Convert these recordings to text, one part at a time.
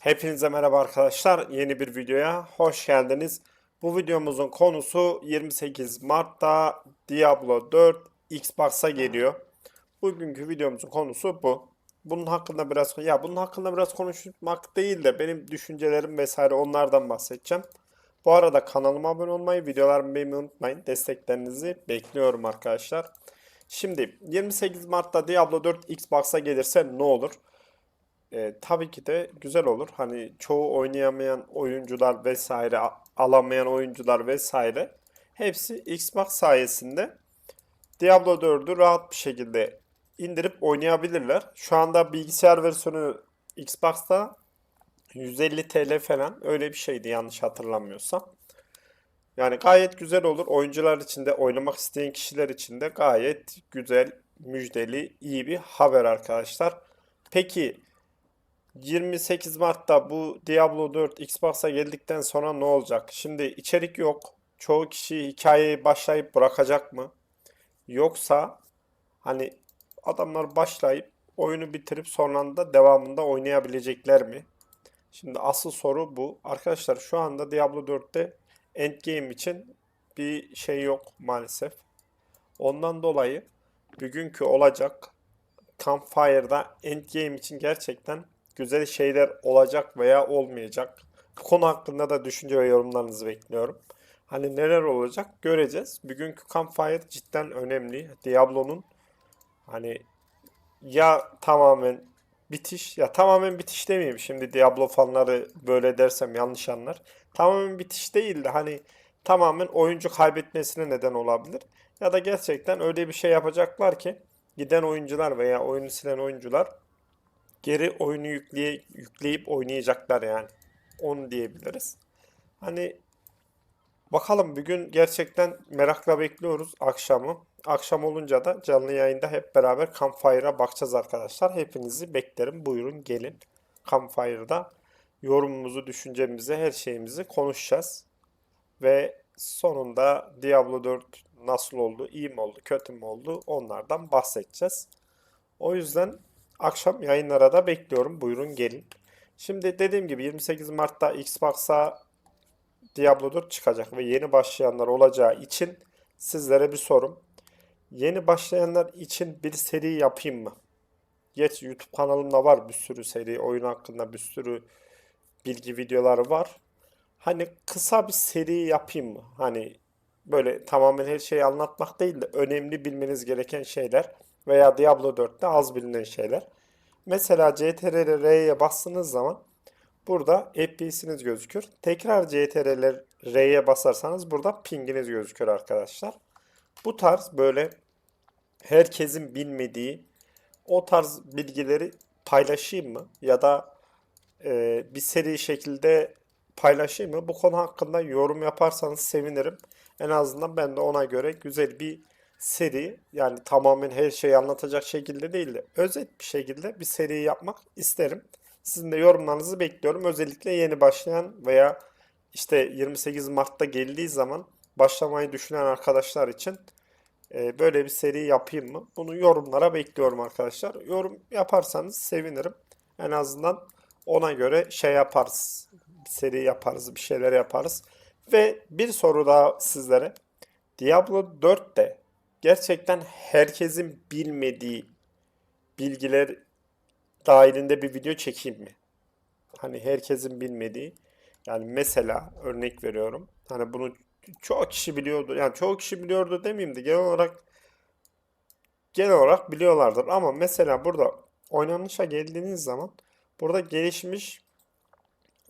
Hepinize merhaba arkadaşlar. Yeni bir videoya hoş geldiniz. Bu videomuzun konusu 28 Mart'ta Diablo 4 Xbox'a geliyor. Bugünkü videomuzun konusu bu. Bunun hakkında biraz ya bunun hakkında biraz konuşmak değil de benim düşüncelerim vesaire onlardan bahsedeceğim. Bu arada kanalıma abone olmayı, videolarımı beğenmeyi unutmayın. Desteklerinizi bekliyorum arkadaşlar. Şimdi 28 Mart'ta Diablo 4 Xbox'a gelirse ne olur? E, tabii ki de güzel olur. Hani çoğu oynayamayan oyuncular vesaire, alamayan oyuncular vesaire hepsi Xbox sayesinde Diablo 4'ü rahat bir şekilde indirip oynayabilirler. Şu anda bilgisayar versiyonu Xbox'ta 150 TL falan öyle bir şeydi yanlış hatırlamıyorsam. Yani gayet güzel olur. Oyuncular için de oynamak isteyen kişiler için de gayet güzel, müjdeli, iyi bir haber arkadaşlar. Peki 28 Mart'ta bu Diablo 4 Xbox'a geldikten sonra ne olacak? Şimdi içerik yok. Çoğu kişi hikayeyi başlayıp bırakacak mı? Yoksa hani adamlar başlayıp oyunu bitirip sonra da devamında oynayabilecekler mi? Şimdi asıl soru bu. Arkadaşlar şu anda Diablo 4'te endgame için bir şey yok maalesef. Ondan dolayı bugünkü olacak Campfire'da endgame için gerçekten güzel şeyler olacak veya olmayacak. Bu konu hakkında da düşünce ve yorumlarınızı bekliyorum. Hani neler olacak göreceğiz. Bugünkü Campfire cidden önemli. Diablo'nun hani ya tamamen bitiş ya tamamen bitiş demeyeyim şimdi Diablo fanları böyle dersem yanlış anlar. Tamamen bitiş değil de hani tamamen oyuncu kaybetmesine neden olabilir. Ya da gerçekten öyle bir şey yapacaklar ki giden oyuncular veya oyunu silen oyuncular geri oyunu yükleye, yükleyip oynayacaklar yani. Onu diyebiliriz. Hani bakalım bugün gerçekten merakla bekliyoruz akşamı. Akşam olunca da canlı yayında hep beraber Campfire'a bakacağız arkadaşlar. Hepinizi beklerim. Buyurun gelin. Campfire'da yorumumuzu, düşüncemizi, her şeyimizi konuşacağız. Ve sonunda Diablo 4 nasıl oldu, iyi mi oldu, kötü mü oldu onlardan bahsedeceğiz. O yüzden akşam yayınlara da bekliyorum. Buyurun gelin. Şimdi dediğim gibi 28 Mart'ta Xbox'a Diablo 4 çıkacak ve yeni başlayanlar olacağı için sizlere bir sorum. Yeni başlayanlar için bir seri yapayım mı? Geç YouTube kanalımda var bir sürü seri, oyun hakkında bir sürü bilgi videoları var. Hani kısa bir seri yapayım mı? Hani böyle tamamen her şeyi anlatmak değil de önemli bilmeniz gereken şeyler veya Diablo 4'te az bilinen şeyler. Mesela CTRL R'ye bastığınız zaman burada FPS'iniz gözükür. Tekrar CTRL R'ye basarsanız burada pinginiz gözükür arkadaşlar. Bu tarz böyle herkesin bilmediği o tarz bilgileri paylaşayım mı? Ya da e, bir seri şekilde paylaşayım mı? Bu konu hakkında yorum yaparsanız sevinirim. En azından ben de ona göre güzel bir seri yani tamamen her şeyi anlatacak şekilde değil de özet bir şekilde bir seri yapmak isterim. Sizin de yorumlarınızı bekliyorum. Özellikle yeni başlayan veya işte 28 Mart'ta geldiği zaman başlamayı düşünen arkadaşlar için e, böyle bir seri yapayım mı? Bunu yorumlara bekliyorum arkadaşlar. Yorum yaparsanız sevinirim. En azından ona göre şey yaparız. Bir seri yaparız, bir şeyler yaparız. Ve bir soru daha sizlere. Diablo 4'te gerçekten herkesin bilmediği bilgiler dahilinde bir video çekeyim mi? Hani herkesin bilmediği. Yani mesela örnek veriyorum. Hani bunu çoğu kişi biliyordu. Yani çoğu kişi biliyordu demeyeyim de genel olarak genel olarak biliyorlardır. Ama mesela burada oynanışa geldiğiniz zaman burada gelişmiş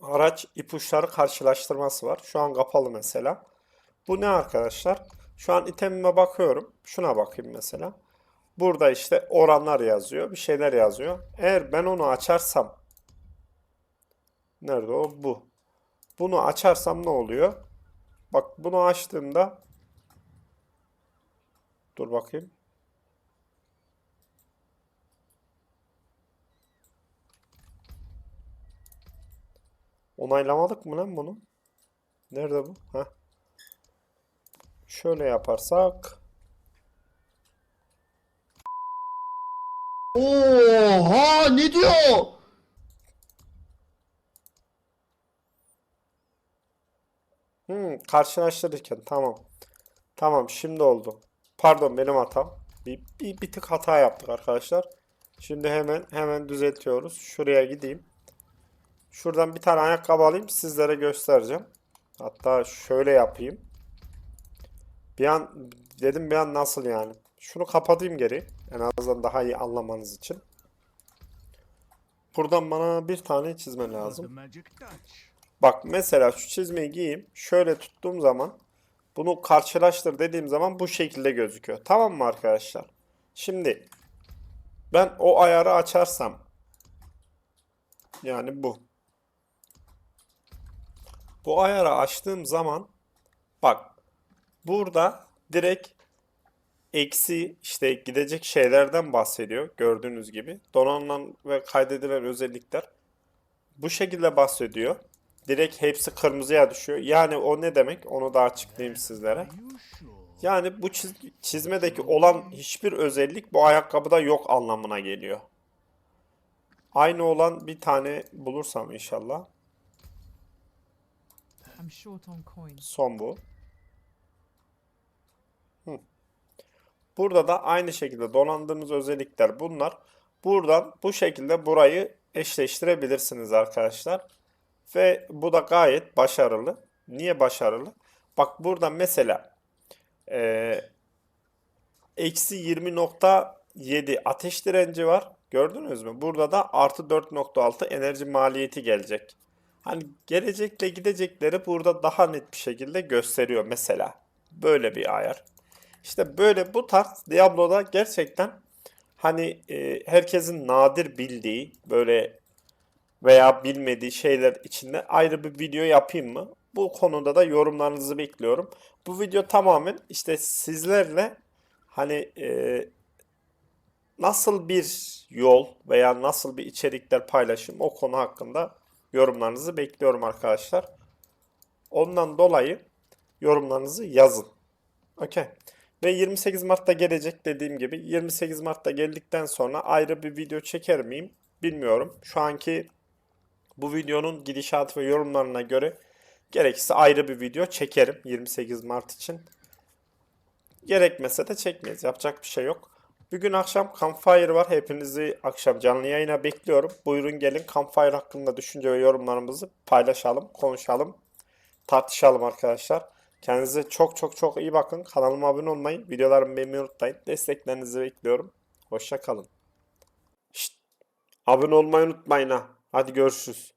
araç ipuçları karşılaştırması var. Şu an kapalı mesela. Bu ne arkadaşlar? Şu an itemime bakıyorum. Şuna bakayım mesela. Burada işte oranlar yazıyor. Bir şeyler yazıyor. Eğer ben onu açarsam nerede o? Bu. Bunu açarsam ne oluyor? Bak bunu açtığımda dur bakayım. Onaylamadık mı lan bunu? Nerede bu? Heh. Şöyle yaparsak. Oha ne diyor? Hmm, karşılaştırırken tamam. Tamam şimdi oldu. Pardon benim hatam. Bir, bir, bir tık hata yaptık arkadaşlar. Şimdi hemen hemen düzeltiyoruz. Şuraya gideyim. Şuradan bir tane ayakkabı alayım sizlere göstereceğim. Hatta şöyle yapayım. Bir an dedim bir an nasıl yani. Şunu kapatayım geri. En azından daha iyi anlamanız için. Buradan bana bir tane çizme lazım. Bak mesela şu çizmeyi giyeyim. Şöyle tuttuğum zaman bunu karşılaştır dediğim zaman bu şekilde gözüküyor. Tamam mı arkadaşlar? Şimdi ben o ayarı açarsam yani bu. Bu ayarı açtığım zaman bak burada direkt eksi işte gidecek şeylerden bahsediyor gördüğünüz gibi. Donanılan ve kaydedilen özellikler bu şekilde bahsediyor. Direkt hepsi kırmızıya düşüyor. Yani o ne demek? Onu da açıklayayım sizlere. Yani bu çiz- çizmedeki olan hiçbir özellik bu ayakkabıda yok anlamına geliyor. Aynı olan bir tane bulursam inşallah. Son bu. Burada da aynı şekilde donandığımız özellikler bunlar. Buradan bu şekilde burayı eşleştirebilirsiniz arkadaşlar. Ve bu da gayet başarılı. Niye başarılı? Bak burada mesela eee, eksi 20.7 ateş direnci var. Gördünüz mü? Burada da artı 4.6 enerji maliyeti gelecek. Hani gelecekle gidecekleri burada daha net bir şekilde gösteriyor mesela. Böyle bir ayar. İşte böyle bu tarz Diablo'da gerçekten hani e, herkesin nadir bildiği böyle veya bilmediği şeyler içinde ayrı bir video yapayım mı? Bu konuda da yorumlarınızı bekliyorum. Bu video tamamen işte sizlerle hani e, nasıl bir yol veya nasıl bir içerikler paylaşım o konu hakkında yorumlarınızı bekliyorum arkadaşlar. Ondan dolayı yorumlarınızı yazın. Okey. Ve 28 Mart'ta gelecek dediğim gibi 28 Mart'ta geldikten sonra ayrı bir video çeker miyim bilmiyorum. Şu anki bu videonun gidişatı ve yorumlarına göre gerekirse ayrı bir video çekerim 28 Mart için. Gerekmese de çekmeyiz. Yapacak bir şey yok. Bugün akşam Campfire var. Hepinizi akşam canlı yayına bekliyorum. Buyurun gelin Campfire hakkında düşünce ve yorumlarımızı paylaşalım, konuşalım, tartışalım arkadaşlar. Kendinize çok çok çok iyi bakın. Kanalıma abone olmayı, videolarımı beğenmeyi unutmayın. Desteklerinizi bekliyorum. Hoşça kalın. Şşt, abone olmayı unutmayın ha. Hadi görüşürüz.